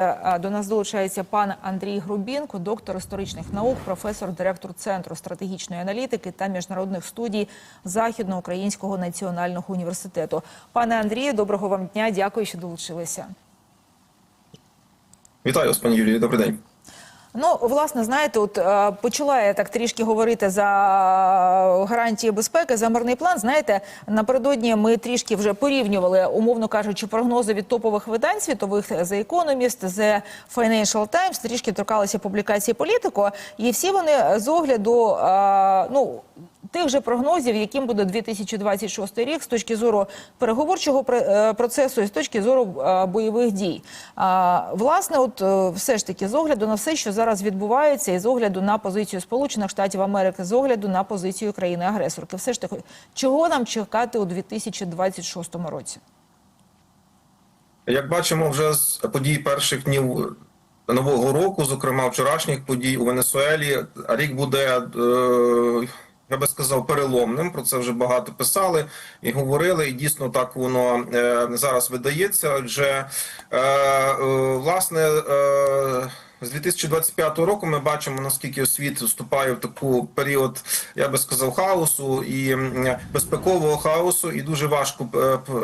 Е, До нас долучається пан Андрій Грубінко, доктор історичних наук, професор, директор Центру стратегічної аналітики та міжнародних студій Західноукраїнського національного університету. Пане Андрію, доброго вам дня. Дякую, що долучилися. Вітаю вас, пані Юлії. Добрий день. Ну, власне, знаєте, от е, почала я так трішки говорити за гарантії безпеки, за мирний план. Знаєте, напередодні ми трішки вже порівнювали, умовно кажучи, прогнози від топових видань світових The Economist, The Financial Times, трішки торкалися публікації політико, і всі вони з огляду, е, ну. Тих же прогнозів, яким буде 2026 рік з точки зору переговорчого е, процесу і з точки зору е, бойових дій. Власне, от е, все ж таки з огляду на все, що зараз відбувається, і з огляду на позицію Сполучених Штатів Америки, з огляду на позицію країни-агресорки, все ж таки, чого нам чекати у 2026 році? Як бачимо, вже з подій перших днів нового року, зокрема вчорашніх подій у Венесуелі, рік буде. Е я би сказав, переломним. Про це вже багато писали і говорили. І дійсно так воно е, зараз видається. Адже е, е, власне. З 2025 року ми бачимо наскільки світ вступає в таку період, я би сказав, хаосу і безпекового хаосу, і дуже важко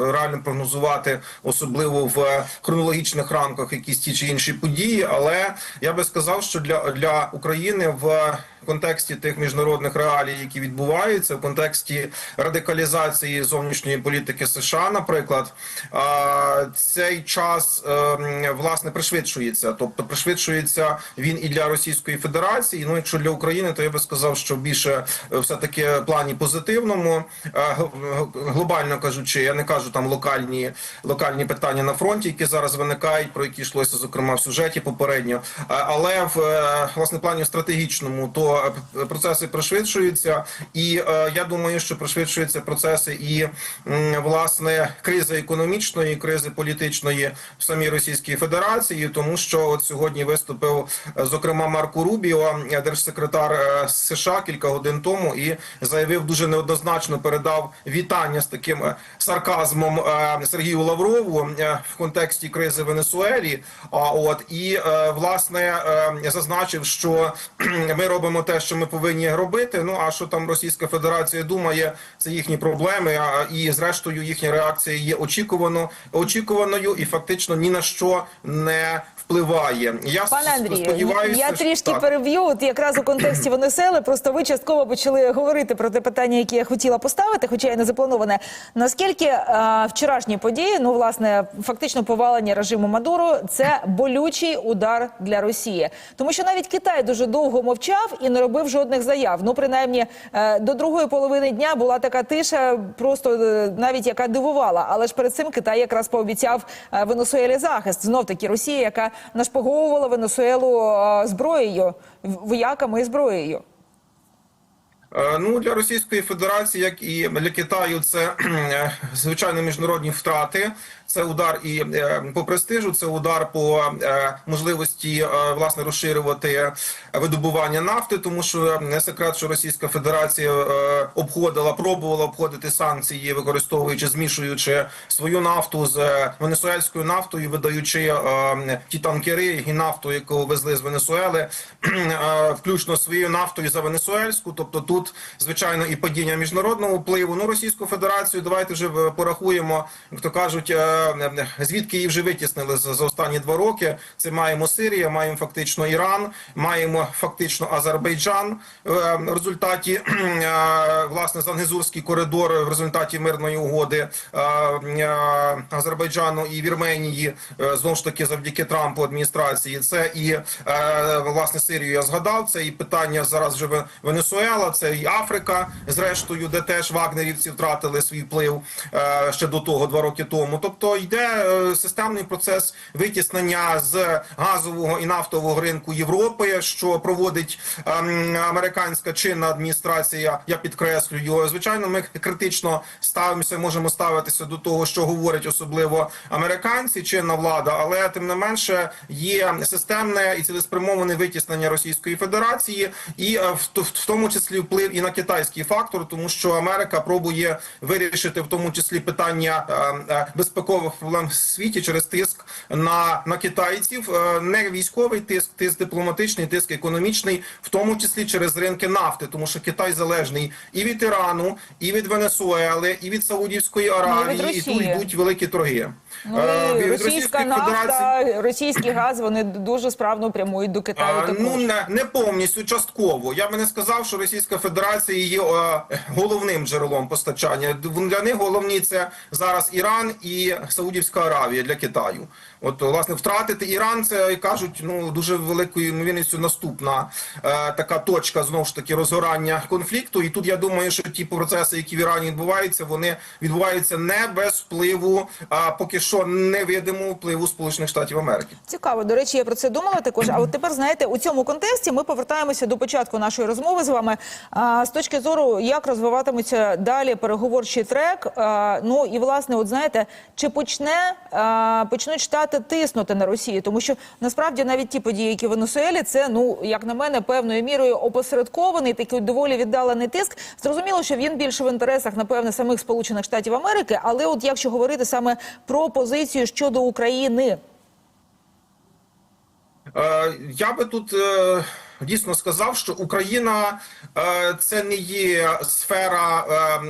реально прогнозувати, особливо в хронологічних рамках, якісь ті чи інші події. Але я би сказав, що для, для України в контексті тих міжнародних реалій, які відбуваються, в контексті радикалізації зовнішньої політики США, наприклад, цей час е, власне пришвидшується, тобто пришвидшується він і для Російської Федерації. Ну, якщо для України, то я би сказав, що більше все таки плані позитивному, Е, глобально кажучи, я не кажу там локальні локальні питання на фронті, які зараз виникають, про які йшлося зокрема в сюжеті попередньо. Е, Але в е, власне плані стратегічному то е, процеси пришвидшуються, і е, я думаю, що пришвидшуються процеси і м, власне кризи економічної, кризи політичної в самій Російській Федерації, тому що от сьогодні виступив е, зокрема Марко Рубіо, е, держсекретар США, кілька годин тому, і заявив дуже неоднозначно передав вітання з таким сарказмом е, Сергію Лаврову е, в контексті кризи Венесуелі. А от і е, власне е, зазначив, що ми робимо те, що ми повинні робити. Ну а що там Російська Федерація думає, це їхні проблеми. А і зрештою їхня реакція є очікувано очікуваною і фактично ні на що не впливає. Я Пане Андрію, сподіваюся, я трішки так. переб'ю. От якраз у контексті Венесели, просто ви частково почали говорити про те питання, яке я хотіла поставити, хоча й не заплановане. Наскільки е, вчорашні події, ну власне, фактично повалення режиму Мадуро, це болючий удар для Росії, тому що навіть Китай дуже довго мовчав і не робив жодних заяв. Ну, принаймні, е, до другої половини дня була така тиша, просто е, навіть яка дивувала. Але ж перед цим Китай якраз пообіцяв е, Венесуелі захист. Знов таки Росія, яка нашпоговувала Венесуелу зброєю, вояками і зброєю. Е, Ну для Російської Федерації, як і для Китаю, це е, звичайно міжнародні втрати. Це удар і е, по престижу, це удар по можливості власне розширювати видобування нафти, тому що не секрет, що Російська Федерація обходила, пробувала обходити санкції, використовуючи змішуючи свою нафту з венесуельською нафтою, видаючи ті танкери і нафту, яку везли з Венесуели, включно своєю нафтою за венесуельську. Тобто тут звичайно і падіння міжнародного впливу. Ну Російську Федерацію давайте вже е, порахуємо, як то кажуть, е, звідки її вже витіснили за, останні два роки. Це маємо Сирія, маємо фактично Іран, маємо фактично Азербайджан. Е, В результаті власне Зангезурський коридор в результаті мирної угоди Азербайджану і Вірменії знову ж таки завдяки Трампу адміністрації. Це і власне Сирію я згадав. Це і питання зараз вже Венесуела, це і Африка, зрештою, де теж вагнерівці втратили свій вплив е, ще до того, два роки тому. Тобто йде е, системний процес витіснення з газового і нафтового ринку Європи, що проводить ем, американська чинна адміністрація. Я підкреслюю. Звичайно, ми критично ставимося, можемо ставитися до того, що говорять особливо американці, чинна влада, але тим не менше є системне і цілеспрямоване витіснення Російської Федерації, і е, в, в тому числі вплив і на китайський фактор, тому що Америка пробує вирішити в тому числі питання е, е, військових проблем в світі через тиск на, на китайців, е, не військовий тиск, тиск дипломатичний, тиск економічний, в тому числі через ринки нафти, тому що Китай залежний і від Ірану, і від Венесуели, і від Саудівської Аравії, і тут йдуть великі торги. Ну, Е, і від російська нафта, російський газ, вони дуже справно прямують до Китаю. А, ну не, не повністю частково. Я би не сказав, що Російська Федерація є е, головним джерелом постачання. Для них головні це зараз Іран і Саудівська Аравія для Китаю. От власне втратити Іран, це кажуть, ну дуже великою ймовірністю наступна е, така точка знову ж таки розгорання конфлікту. І тут я думаю, що ті процеси, які в Ірані відбуваються, вони відбуваються не без впливу, а поки що невидимого впливу Сполучених Штатів Америки. Цікаво. До речі, я про це думала також. А от тепер знаєте, у цьому контексті ми повертаємося до початку нашої розмови з вами. А, з точки зору, як розвиватиметься далі переговорчий трек. А, ну і власне, от знаєте, чи почне а, почнуть штати тиснути на Росію, тому що насправді навіть ті події, які в Венесуелі, це ну як на мене, певною мірою опосередкований, такий доволі віддалений тиск. Зрозуміло, що він більше в інтересах, напевне, самих Сполучених Штатів Америки, але от якщо говорити саме про позицію щодо України. Е, Я би тут е, дійсно сказав, що Україна е, це не є сфера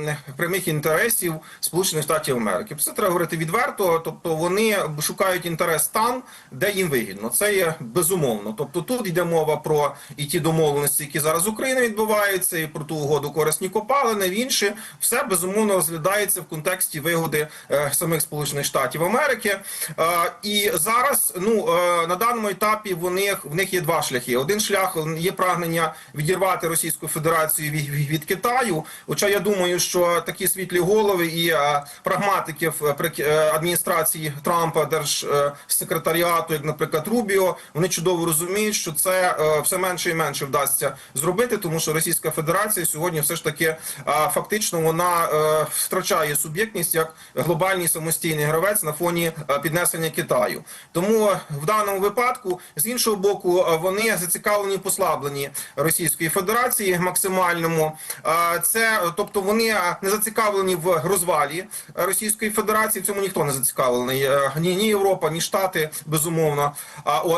е, прямих інтересів Сполучених Штатів Америки. Це треба говорити відверто. Тобто вони шукають інтерес там, де їм вигідно. Це є безумовно. Тобто тут йде мова про і ті домовленості, які зараз з Україною відбуваються, і про ту угоду корисні копалини, в інші все безумовно розглядається в контексті вигоди е, самих Сполучених Штатів Америки. І зараз, ну на даному етапі, вони в них є два шляхи. Один шлях є прагнення відірвати Російську Федерацію від, від, Китаю. Хоча я думаю, що такі світлі голови і е, прагматиків е, е, адміністрації Трампа, держсекретаріату, як, наприклад, Рубіо, вони чудово розуміють, що це е, все менше і менше вдасться зробити, тому що Російська Федерація сьогодні все ж таки фактично вона втрачає суб'єктність як глобальний самостійний гравець на фоні піднесення Китаю. Тому в даному випадку, з іншого боку, вони зацікавлені послабленні Російської Федерації максимальному. Це тобто вони не зацікавлені в розвалі Російської Федерації. В цьому ніхто не зацікавлений. Е, Ні, ні Європа, ні Штати, безумовно.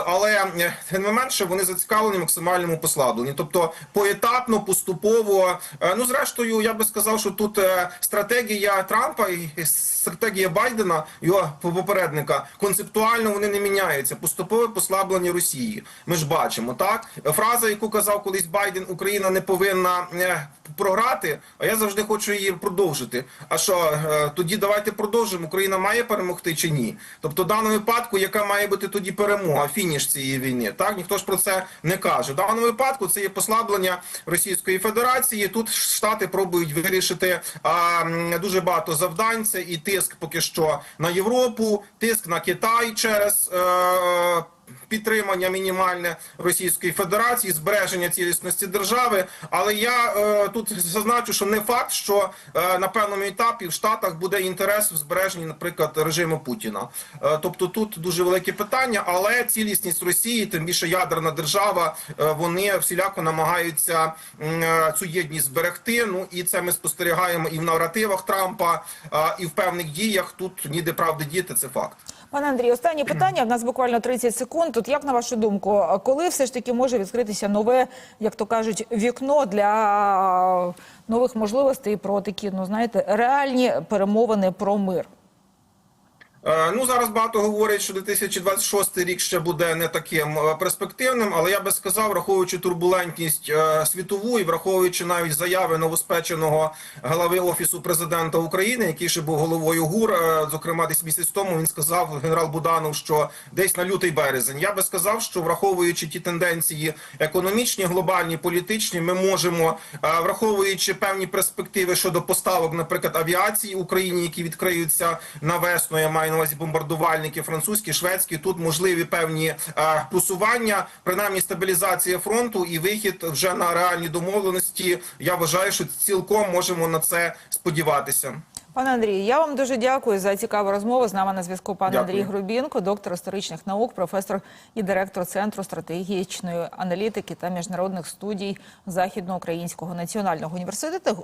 Але е, тим не менше вони зацікавлені в максимальному послабленні. Тобто поетапно, поступово. Е, Ну зрештою, я би сказав, що тут стратегія Трампа і стратегія Байдена, його попередника, концептуально вони не міняються. Поступове послаблення Росії. Ми ж бачимо так. Фраза, яку казав колись Байден, Україна не повинна е, програти. А я завжди хочу її продовжити. А що е, тоді давайте продовжимо. Україна має перемогти чи ні? Тобто, в даному випадку, яка має бути тоді перемога, фініш цієї війни? Так ніхто ж про це не каже. В даному випадку це є послаблення Російської Федерації. Тут штати пробують вирішити а, дуже багато завдань. Це і тиск поки що на Європу, тиск на Китай через. Е, Підтримання мінімальне Російської Федерації, збереження цілісності держави. Але я е, тут зазначу, що не факт, що е, на певному етапі в Штатах буде інтерес в збереженні, наприклад, режиму Путіна. Е, тобто тут дуже велике питання, але цілісність Росії, тим більше ядерна держава, е, вони всіляко намагаються е, цю єдність зберегти. Ну і це ми спостерігаємо і в наративах Трампа, е, і в певних діях. Тут ніде правди діти, це факт. Пане Андрій, останнє питання. В нас буквально 30 секунд. Тут як на вашу думку, коли все ж таки може відкритися нове, як то кажуть, вікно для нових можливостей про такі, ну знаєте, реальні перемовини про мир? Е, Ну зараз багато говорять, що 2026 рік ще буде не таким е, перспективним, але я би сказав, враховуючи турбулентність е, світову і враховуючи навіть заяви новоспеченого голови офісу президента України, який ще був головою ГУР, зокрема десь місяць тому він сказав генерал Буданов, що десь на лютий березень. Я би сказав, що враховуючи ті тенденції економічні, глобальні, політичні, ми можемо, враховуючи певні перспективи щодо поставок, наприклад, авіації Україні, які відкриються на весну, я маю на увазі бомбардувальники французькі, шведські. Тут можливі певні е, просування, принаймні стабілізація фронту і вихід вже на реальні домовленості. Я вважаю, що цілком можемо на це сподіватися. Пане Андрію, я вам дуже дякую за цікаву розмову. З нами на зв'язку пан Дякую. Андрій Грубінко, доктор історичних наук, професор і директор Центру стратегічної аналітики та міжнародних студій Західноукраїнського національного університету.